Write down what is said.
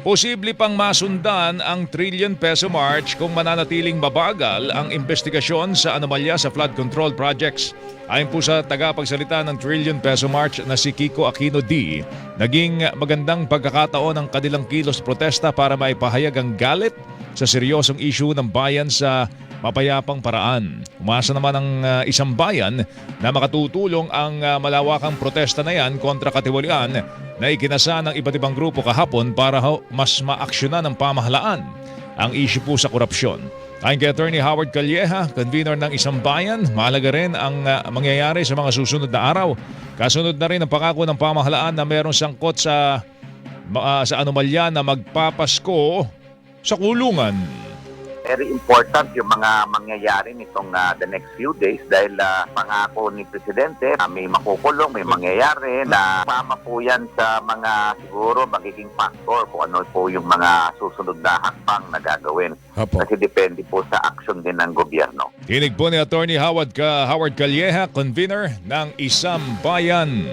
Posible pang masundan ang trillion peso march kung mananatiling mabagal ang investigasyon sa anomalya sa flood control projects. Ayon po sa tagapagsalita ng trillion peso march na si Kiko Aquino D, naging magandang pagkakataon ang kanilang kilos protesta para maipahayag ang galit sa seryosong issue ng bayan sa mapayapang paraan. Umasa naman ang uh, isang bayan na makatutulong ang uh, malawakang protesta na yan kontra katiwalian na ikinasa ng iba't ibang grupo kahapon para ho, mas maaksyonan ng pamahalaan ang issue po sa korupsyon. Ayon kay Attorney Howard Calleja, convener ng isang bayan, mahalaga rin ang uh, mangyayari sa mga susunod na araw. Kasunod na rin ang pangako ng pamahalaan na mayroong sangkot sa, uh, sa anomalya na magpapasko sa kulungan. Very important yung mga mangyayari nitong ah, the next few days dahil ah, pangako ni Presidente ah, may makukulong, may mangyayari na pama po yan sa mga siguro magiging factor kung ano po yung mga susunod na hakbang na gagawin. Hapo. Kasi depende po sa action din ng gobyerno. Tinig po ni Attorney Howard, Ka, Howard Calleja, convener ng Isang Bayan.